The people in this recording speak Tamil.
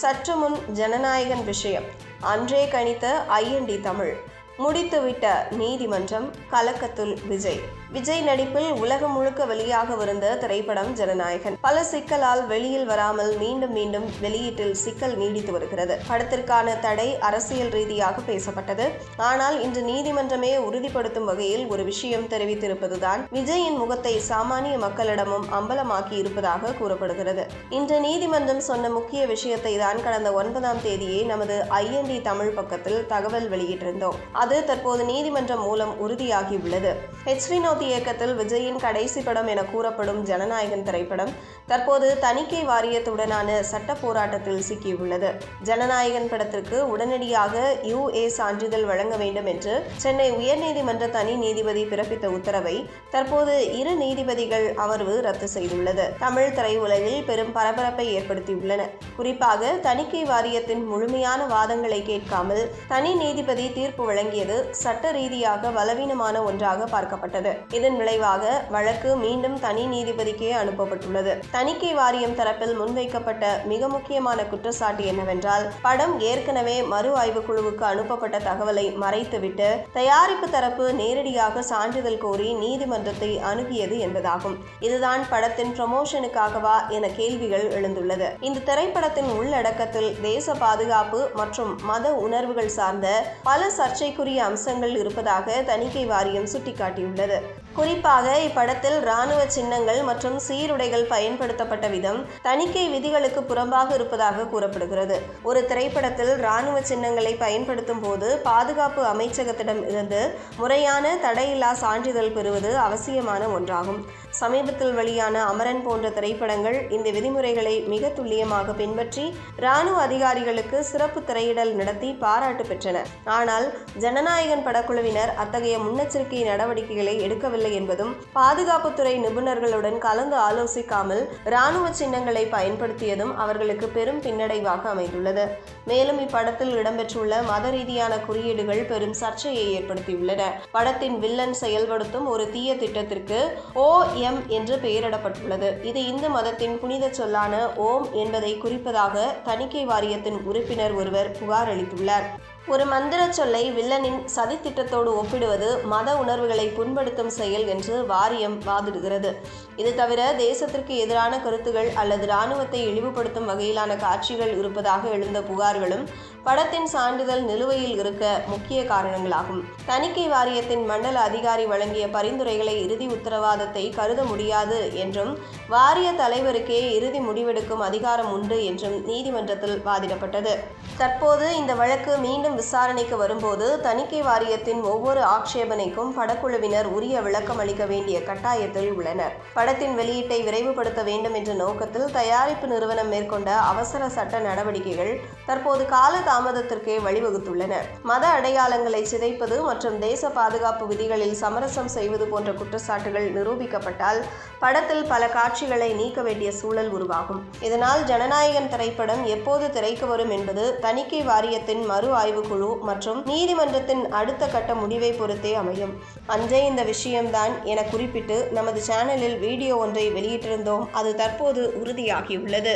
சற்று முன் ஜனநாயகன் விஷயம். அன்றே கணித்த ஐஎன்டி தமிழ். முடித்துவிட்ட நீதிமன்றம் கலக்கத்துள் விஜய். விஜய் நடிப்பில் உலகம் முழுக்க வெளியாக வந்த திரைப்படம் ஜனநாயகன். பல சிக்கலால் வெளியில் வராமல் மீண்டும் மீண்டும் வெளியீட்டில் சிக்கல் நீடித்து வருகிறது. படத்திற்கான தடை அரசியல் ரீதியாக பேசப்பட்டது. ஆனால் இன்று நீதிமன்றமே உறுதிப்படுத்தும் வகையில் ஒரு விஷயம் தெரிவித்திருப்பதுதான். விஜயின் முகத்தை சாமானிய மக்களிடமும் அம்பலமாக்கி இருப்பதாக கூறப்படுகிறது. இன்று நீதிமன்றம் சொன்ன முக்கிய விஷயத்தை தான் கடந்த ஒன்பதாம் தேதியே நமது ஐஎன்டி தமிழ் பக்கத்தில் தகவல் வெளியிட்டிருந்தோம். அது தற்போது நீதிமன்றம் மூலம் உறுதியாகியுள்ளது. ஹெச் வினோத் இயக்கத்தில் விஜயின் கடைசி படம் என கூறப்படும் ஜனநாயகன் திரைப்படம் தற்போது தணிக்கை வாரியத்துடனான சட்ட போராட்டத்தில் சிக்கியுள்ளது. ஜனநாயகன் படத்திற்கு உடனடியாக யுஏ சான்றிதழ் வழங்க வேண்டும் என்று சென்னை உயர்நீதிமன்ற தனி நீதிபதி பிறப்பித்த உத்தரவை தற்போது இரு நீதிபதிகள் அமர்வு ரத்து செய்துள்ளது. தமிழ் திரையுலகில் பெரும் பரபரப்பை ஏற்படுத்தியுள்ளன. குறிப்பாக தணிக்கை வாரியத்தின் முழுமையான வாதங்களை கேட்காமல் தனி நீதிபதி தீர்ப்பு வழங்கியது சட்ட ரீதியாக பலவீனமான ஒன்றாக பார்க்கப்பட்டது. இதன் விளைவாக வழக்கு மீண்டும் தனி நீதிபதிக்கே அனுப்பப்பட்டுள்ளது. தணிக்கை வாரியம் தரப்பில் முன்வைக்கப்பட்ட மிக முக்கியமான குற்றச்சாட்டு என்னவென்றால் படம் ஏற்கனவே மறு ஆய்வு குழுவுக்கு அனுப்பப்பட்ட தகவலை மறைத்துவிட்டு தயாரிப்பு தரப்பு நேரடியாக சான்றிதழ் கோரி நீதிமன்றத்தை அணுகியது என்பதாகும். இதுதான் படத்தின் ப்ரமோஷனுக்காகவா என கேள்விகள் எழுந்துள்ளது. இந்த திரைப்படத்தின் உள்ளடக்கத்தில் தேச பாதுகாப்பு மற்றும் மத உணர்வுகள் சார்ந்த பல சர்ச்சைக்குரிய அம்சங்கள் இருப்பதாக தணிக்கை வாரியம் சுட்டிக்காட்டியுள்ளது. குறிப்பாக இப்படத்தில் இராணுவ சின்னங்கள் மற்றும் சீருடைகள் பயன் பயன்படுத்தப்பட்ட விதம் தணிக்கை விதிகளுக்கு புறம்பாக இருப்பதாக கூறப்படுகிறது. ஒரு திரைப்படத்தில் இராணுவ சின்னங்களை பயன்படுத்தும் போது பாதுகாப்பு அமைச்சகத்திடம் இருந்து முறையான தடையில்லா சான்றிதழ் பெறுவது அவசியமான ஒன்றாகும். சமீபத்தில் வெளியான அமரன் போன்ற திரைப்படங்கள் இந்த விதிமுறைகளை மிக துல்லியமாக பின்பற்றி ராணுவ அதிகாரிகளுக்கு சிறப்பு திரையிடல் நடத்தி பாராட்டு பெற்றன. ஆனால் ஜனநாயகன் படக்குழுவினர் அத்தகைய முன்னெச்சரிக்கை நடவடிக்கைகளை எடுக்கவில்லை என்பதும் பாதுகாப்புத்துறை நிபுணர்களுடன் கலந்து ஆலோசிக்காமல் இராணுவ சின்னங்களை பயன்படுத்தியதும் அவர்களுக்கு பெரும் பின்னடைவாக அமைந்துள்ளது. மேலும் இப்படத்தில் இடம்பெற்றுள்ள மத ரீதியான குறியீடுகள் பெரும் சர்ச்சையை ஏற்படுத்தியுள்ளன. படத்தின் வில்லன் செயல்படுத்தும் ஒரு தீய திட்டத்திற்கு ஓ எம் என்று பெயரிடப்பட்டுள்ளது. இது இந்து மதத்தின் புனித சொல்லான ஓம் என்பதை குறிப்பதாக தணிக்கை வாரியத்தின் உறுப்பினர் ஒருவர் புகார் அளித்துள்ளார். ஒரு மந்திர சொல்லை வில்லனின் சதித்திட்டத்தோடு ஒப்பிடுவது மத உணர்வுகளை புண்படுத்தும் செயல் என்று வாரியம் வாதிடுகிறது. இது தவிர தேசத்திற்கு எதிரான கருத்துகள் அல்லது இராணுவத்தை இழிவுபடுத்தும் வகையிலான காட்சிகள் இருப்பதாக எழுந்த புகார்களும் படத்தின் சான்றிதழ் நிலுவையில் இருக்க முக்கிய காரணங்களாகும். தணிக்கை வாரியத்தின் மண்டல அதிகாரி வழங்கிய பரிந்துரைகளை இறுதி உத்தரவாதத்தை கருத முடியாது என்றும் வாரிய தலைவருக்கே இறுதி முடிவெடுக்கும் அதிகாரம் உண்டு என்றும் நீதிமன்றத்தில் வாதிடப்பட்டது. தற்போது இந்த வழக்கு மீண்டும் விசாரணைக்கு வரும்போது தணிக்கை வாரியத்தின் ஒவ்வொரு ஆட்சேபனைக்கும் படக்குழுவினர் உரிய விளக்கம் அளிக்க வேண்டிய கட்டாயத்தில் உள்ளனர். படத்தின் வெளியீட்டை விரைவுபடுத்த வேண்டும் என்ற நோக்கத்தில் தயாரிப்பு நிறுவனம் மேற்கொண்ட அவசர சட்ட நடவடிக்கைகள் தற்போது கால தாமதத்திற்கே வழிவகுத்துள்ளன. மத அடையாளங்களை சிதைப்பது மற்றும் தேச பாதுகாப்பு விதிகளில் சமரசம் செய்வது போன்ற குற்றச்சாட்டுகள் நிரூபிக்கப்பட்டால் படத்தில் பல காட்சிகளை நீக்க வேண்டிய சூழல் உருவாகும். இதனால் ஜனநாயகன் திரைப்படம் எப்போது திரைக்கு வரும் என்பது தணிக்கை வாரியத்தின் மறு ஆய்வு ஆய்வு குழு மற்றும் நீதிமன்றத்தின் அடுத்த கட்ட முடிவை பொறுத்தே அமையும். அன்றே இந்த விஷயம்தான் என குறிப்பிட்டு நமது சேனலில் வீடியோ ஒன்றை வெளியிட்டிருந்தோம். அது தற்போது உறுதியாகியுள்ளது.